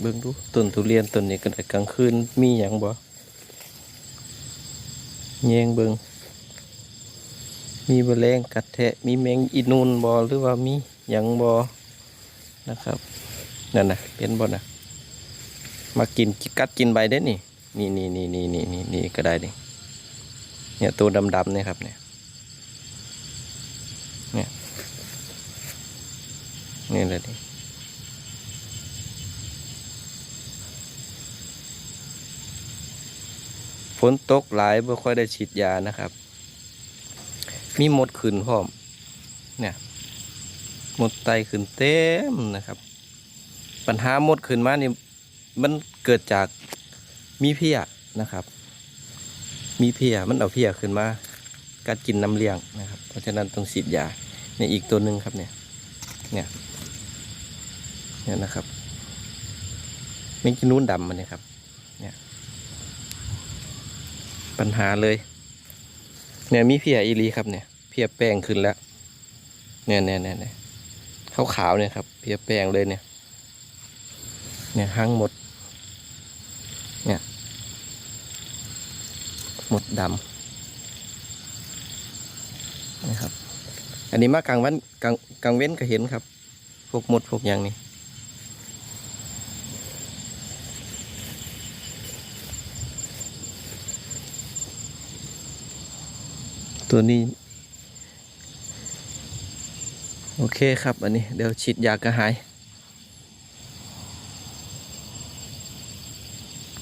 เบิ่งดูต้นทุเรียนต้นนี้ก็ได้กลางคืนมีหยังบ่แยงเบิ่งมีแมลงกัดแทะมีแมงอีนูนบ่หรือว่ามีหยังบ่นะครับนั่นนะเป็นบ่นะมากินกัดกินใบได้นี่นี่นี่นี่นี่นี่นี่นี่ก็ได้นี่เนี่ยตัวดำๆเนี่ยครับเนี่ยเนี่ยนี่เลยนี่ นตกหลายบ่ค่อยได้ฉีดยานะครับ มีหมดขึ้นพร้อม เนี่ยหมดไตขึ้นเต็มนะครับ ปัญหาหมดขึ้นมานี่มันเกิดจากมีเพียนะครับ มีเพียมันเอาเพียขึ้นมากัดกินน้ำเลี้ยงนะครับ เพราะฉะนั้นต้องฉีดยาเนี่ยอีกตัวหนึ่งครับเนี่ย เนี่ย เนี่ยนะครับเมงกินนู้นดำมันเนี่ยครับ เนี่ย ปัญหาเลย เนี่ยมีเพียอีหลีครับเนี่ย เพียแป้งขึ้นแล้ว เนี่ยเนี่ยเนี่ยเนี่ยขาวขาวเนี่ยครับ เพียแป้งเลยเนี่ย เนี่ยหั่งหมด เนี่ย หมดดำนะครับ อันนี้มากลางวันกลางกลางเว้นก็เห็นครับ พวกหมดพวกหยังนี่ ตัวนี้ โอเคครับอันนี้เดี๋ยวฉีดยากระหาย